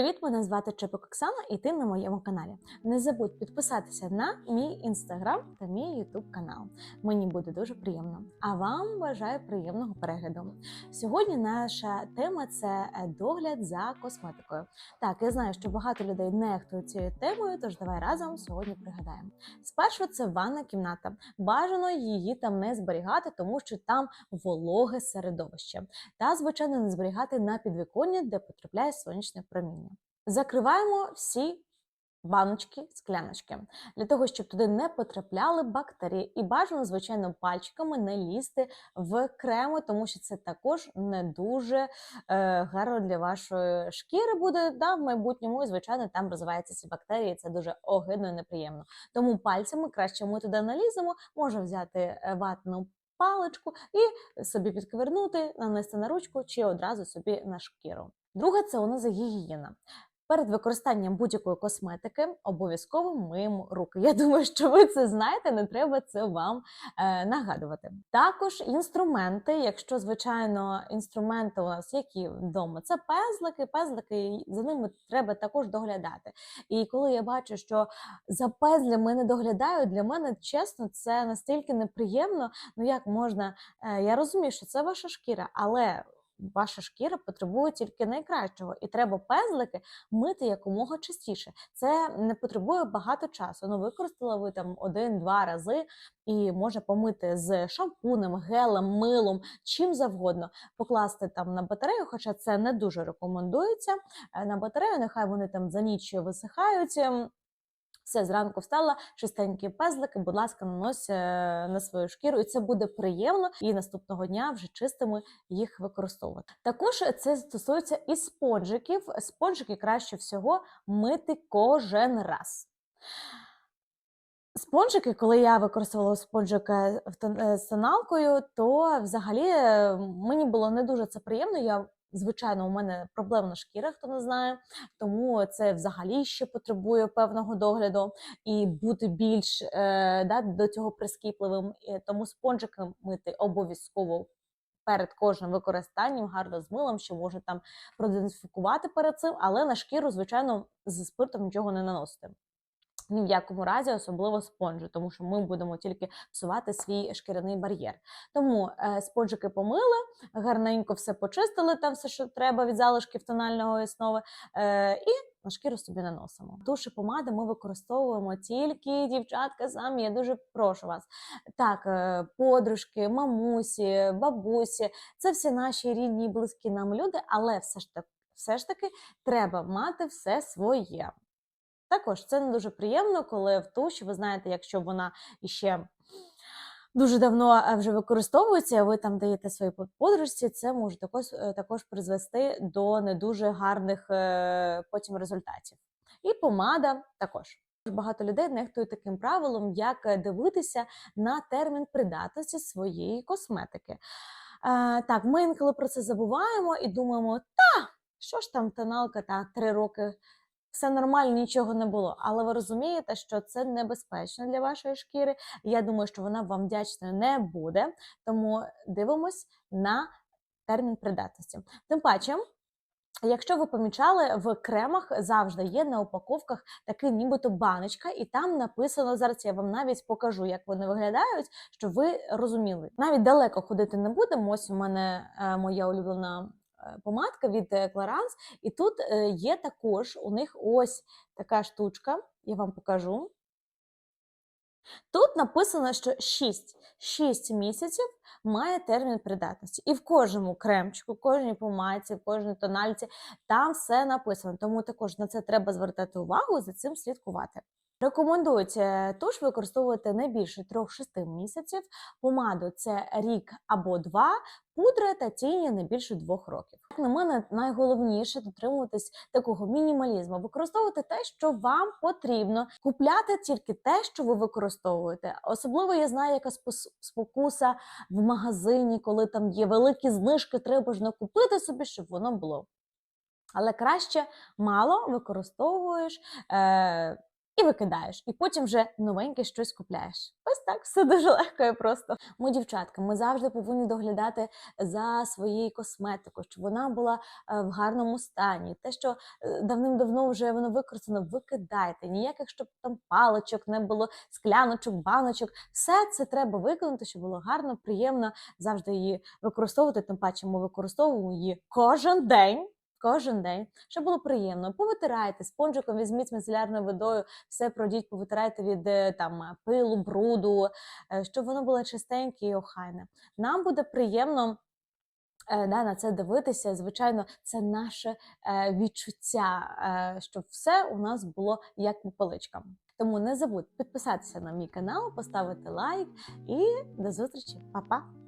Привіт, мене звати Чепик Оксана, і ти на моєму каналі. Не забудь підписатися на мій інстаграм та мій ютуб канал. Мені буде дуже приємно. А вам бажаю приємного перегляду. Сьогодні наша тема це е, догляд за косметикою. Так, я знаю, що багато людей нехтують цією темою, тож давай разом сьогодні пригадаємо. Спершу це ванна кімната. Бажано її там не зберігати, тому що там вологе середовище. Та, звичайно, не зберігати на підвіконні, де потрапляє сонячне проміння. Закриваємо всі баночки, скляночки для того, щоб туди не потрапляли бактерії, і бажано, звичайно, пальчиками не лізти в крему, тому що це також не дуже е, гарно для вашої шкіри буде да, в майбутньому. І звичайно, там розвиваються ці бактерії. Це дуже огидно і неприємно. Тому пальцями краще ми туди наліземо, можна взяти е, ватну. Паличку і собі підквернути, нанести на ручку чи одразу собі на шкіру. Друге, це у нас гігієна. Перед використанням будь-якої косметики обов'язково миємо руки. Я думаю, що ви це знаєте, не треба це вам е, нагадувати. Також інструменти, якщо звичайно інструменти у нас які вдома, це пезлики, пезлики, за ними треба також доглядати. І коли я бачу, що за пезлями не доглядають, для мене чесно, це настільки неприємно. Ну як можна? Е, я розумію, що це ваша шкіра, але ваша шкіра потребує тільки найкращого, і треба пезлики мити якомога частіше. Це не потребує багато часу. Ну, використали ви там один-два рази і може помити з шампунем, гелем, милом, чим завгодно, покласти там на батарею, хоча це не дуже рекомендується. Е, На батарею, нехай вони там за ніч висихають. Все, зранку встала, чистенькі пезлики, будь ласка, нанось е, на свою шкіру, і це буде приємно, і наступного дня вже чистими їх використовувати. Також це стосується і спонжиків. Спонжики краще всього мити кожен раз. Спонжики, коли я використовувала спонжики тон- е, з тоналкою, то взагалі е, мені було не дуже це приємно. Я Звичайно, у мене проблемна шкіра, хто не знає, тому це взагалі ще потребує певного догляду і бути більш е, да, до цього прискіпливим. Тому спонжики мити обов'язково перед кожним використанням, гарно з милом, що може там продезінфікувати перед цим, але на шкіру, звичайно, зі спиртом нічого не наносити. Ні в якому разі, особливо спонжі, тому що ми будемо тільки псувати свій шкіряний бар'єр. Тому е, спонжики помили, гарненько все почистили, там все, що треба від залишків тональної основи, е, і на шкіру собі наносимо. Туші помади ми використовуємо тільки дівчатка самі. Я дуже прошу вас. Так, е, подружки, мамусі, бабусі це всі наші рідні, близькі нам люди, але все ж таки, все ж таки треба мати все своє. Також це не дуже приємно, коли в туші, ви знаєте, якщо вона іще дуже давно е, вже використовується, а ви там даєте своїй по- подружці, це може також, е, також призвести до не дуже гарних е, потім результатів. І помада також. Багато людей нехтують таким правилом, як дивитися на термін придатності своєї косметики. Е, так, ми інколи про це забуваємо і думаємо, та що ж там тоналка, та три роки все нормально, нічого не було. Але ви розумієте, що це небезпечно для вашої шкіри. Я думаю, що вона вам вдячною не буде. Тому дивимось на термін придатності. Тим паче. Якщо ви помічали, в кремах завжди є на упаковках такий нібито баночка, і там написано зараз. Я вам навіть покажу, як вони виглядають, щоб ви розуміли. Навіть далеко ходити не будемо. Ось у мене е, моя улюблена помадка від е, Clarins, і тут е, є також у них ось така штучка. Я вам покажу. Тут написано, що 6, 6 місяців має термін придатності. І в кожному кремчику, в кожній помадці, в кожній тональці там все написано. Тому також на це треба звертати увагу і за цим слідкувати. Рекомендують е, туш використовувати не більше 3-6 місяців, помаду це рік або два, пудра та тіні не більше двох років. Як на мене, найголовніше дотримуватись такого мінімалізму, використовувати те, що вам потрібно, купляти тільки те, що ви використовуєте. Особливо я знаю, яка спокуса в магазині, коли там є великі знижки, треба ж накупити собі, щоб воно було. Але краще мало використовуєш. Е- і викидаєш, і потім вже новеньке щось купляєш. Ось так все дуже легко і просто. Ми, дівчатка, ми завжди повинні доглядати за своєю косметикою, щоб вона була е, в гарному стані. Те, що е, давним-давно вже воно використано, викидайте. Ніяких щоб там паличок не було, скляночок, баночок. Все це треба виконати, щоб було гарно, приємно завжди її використовувати. Тим паче ми використовуємо її кожен день. Кожен день, щоб було приємно. Повитирайте спонжиком, візьміть міцелярною водою, все пройдіть, повитирайте від е, там е, пилу, бруду, е, щоб воно було чистеньке і охайне. Нам буде приємно. Да, на це дивитися, звичайно, це наше е, відчуття, е, щоб все у нас було як по поличкам. Тому не забудь підписатися на мій канал, поставити лайк і до зустрічі, Па-па!